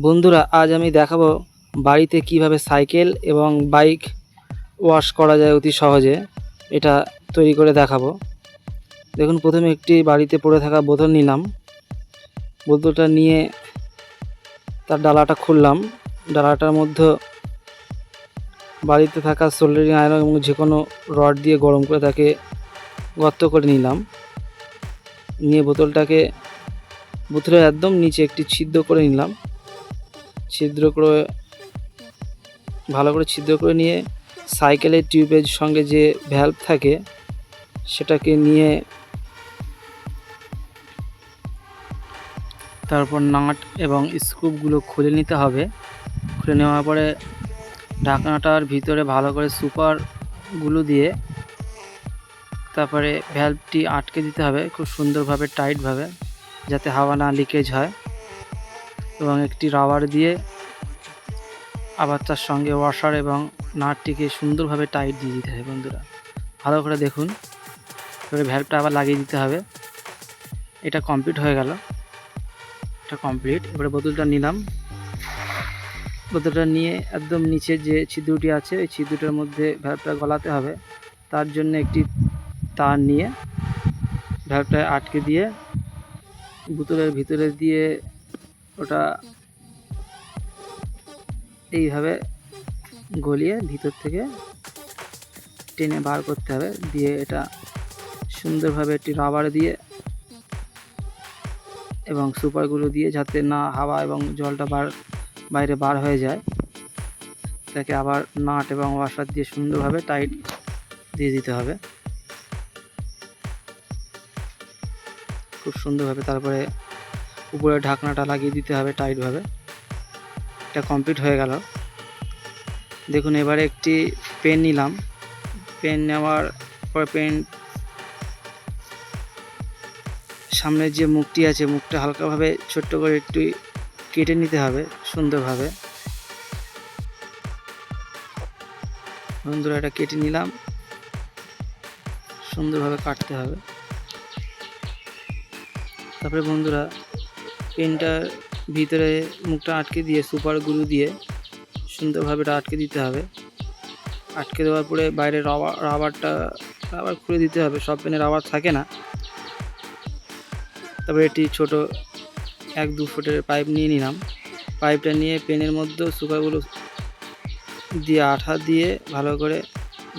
বন্ধুরা, আজ আমি দেখাবো বাড়িতে কীভাবে সাইকেল এবং বাইক ওয়াশ করা যায় অতি সহজে। এটা তৈরি করে দেখাবো। দেখুন, প্রথমে একটি বাড়িতে পড়ে থাকা বোতল নিলাম। বোতলটা নিয়ে তার ডালাটা খুললাম। ডালাটার মধ্যে বাড়িতে থাকা সোল্ডারিং আয়রন এবং যে কোনো রড দিয়ে গরম করে তাকে গর্ত করে নিলাম। নিয়ে বোতলটাকে বোতলের একদম নিচে একটি ছিদ্র করে নিলাম। ছিদ্র করে, ভালো করে ছিদ্র করে নিয়ে সাইকেলের টিউবের সঙ্গে যে ভ্যালভ থাকে, সেটাকে নিয়ে তারপর নাট এবং স্ক্রুপগুলো খুলে নিতে হবে। খুলে নেওয়ার পরে ঢাকনাটার ভিতরে ভালো করে সুপারগুলো দিয়ে তারপরে ভ্যালভটি আটকে দিতে হবে খুব সুন্দরভাবে টাইটভাবে যাতে হাওয়া না লিকেজ হয়। এবং একটি রাবার দিয়ে আবার তার সঙ্গে ওয়াশার এবং নাটটিকে সুন্দরভাবে টাইট দিয়ে দিতে হবে বন্ধুরা। ভালো করে দেখুন। এবারে ভ্যালভটা আবার লাগিয়ে দিতে হবে। এটা কমপ্লিট হয়ে গেল। এটা কমপ্লিট এবারে বোতলটা নিলাম। বোতলটা নিয়ে একদম নিচে যে ছিদ্রটি আছে, ওই ছিদ্রটার মধ্যে ভ্যালভটা গলাতে হবে। তার জন্য একটি তার নিয়ে ভ্যালভটা আটকে দিয়ে বোতলের ভিতরে দিয়ে ওটা এইভাবে গলিয়ে ভিতর থেকে টেনে বার করতে হবে। দিয়ে এটা সুন্দরভাবে একটি রাবার দিয়ে এবং সুপারগুলো দিয়ে যাতে না হাওয়া এবং জলটা বার বাইরে বার হয়ে যায়, তাকে আবার নাট এবং ওয়াশার দিয়ে সুন্দরভাবে টাইট দিয়ে দিতে হবে। খুব সুন্দরভাবে তারপরে উপরে ঢাকনাটা লাগিয়ে দিতে হবে টাইটভাবে এটা কমপ্লিট হয়ে গেল। দেখুন, এবারে একটি পেন নিলাম। পেন নেওয়ার পর পেন সামনের যে মুখটি আছে, মুখটা হালকাভাবে ছোট্ট করে একটু কেটে নিতে হবে সুন্দরভাবে। বন্ধুরা, এটা কেটে নিলাম। সুন্দরভাবে কাটতে হবে। তারপরে বন্ধুরা পেনটার ভিতরে মুখটা আটকে দিয়ে, সুপার গ্লু দিয়ে সুন্দরভাবে এটা আটকে দিতে হবে। আটকে দেওয়ার পরে বাইরে রাবার, রাবারটা, রাবার খুলে দিতে হবে, সব পেনে রাবার থাকে না। তারপরে একটি ছোট এক দু ফুটের পাইপ নিয়ে নিলাম। পাইপটা নিয়ে পেনের মধ্যেও সুপারগুলো দিয়ে আঠা দিয়ে ভালো করে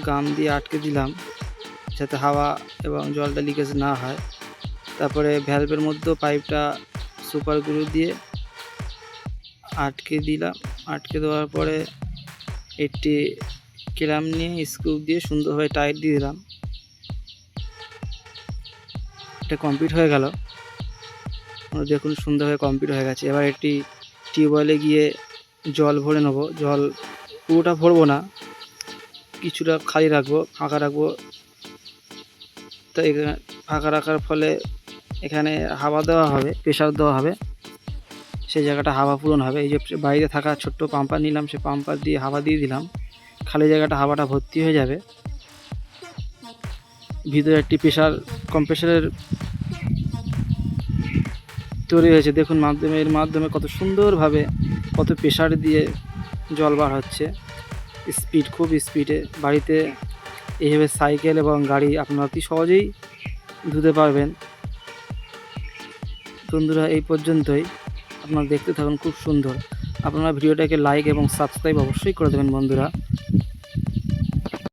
গাম দিয়ে আটকে দিলাম, যাতে হাওয়া এবং জলটা লিকেজ না হয়। তারপরে ভ্যালভের মধ্যেও পাইপটা সুপার গ্লু দিয়ে আটকে দিলাম। আটকে দেওয়ার পরে একটি ক্যারাম নিয়ে স্ক্রু দিয়ে সুন্দরভাবে টাইট দিয়ে দিলাম। এটা কমপ্লিট হয়ে গেল। দেখুন সুন্দরভাবে কমপ্লিট হয়ে গেছে। এবার একটি টিউবওয়েলে গিয়ে জল ভরে নেব। জল পুরোটা ভরবো না। কিছুটা খালি রাখব, ফাঁকা রাখব। তো এখানে ফাঁকা রাখার ফলে এখানে হাওয়া দেওয়া হবে প্রেশার দেওয়া হবে। সেই জায়গাটা হাওয়া পূরণ হবে। এই যে বাইরে থাকা ছোট্ট পাম্পার নিলাম সে পাম্পার দিয়ে হাওয়া দিয়ে দিলাম। খালি জায়গাটা হাওয়াটা ভর্তি হয়ে যাবে। ভিতরে একটি প্রেশার কম্প্রেসারের তৈরি হয়েছে। দেখুন মাধ্যমে, এর মাধ্যমে কত সুন্দরভাবে কত প্রেশার দিয়ে জল বার হচ্ছে। স্পিড খুব স্পিডে বাড়িতে এইভাবে সাইকেল এবং গাড়ি আপনারা অতি সহজেই ধুতে পারবেন। বন্ধুরা, এই পর্যন্তই। আপনারা দেখতে থাকুন, খুব সুন্দর। আপনারা ভিডিওটাকে লাইক এবং সাবস্ক্রাইব অবশ্যই করে দেবেন বন্ধুরা।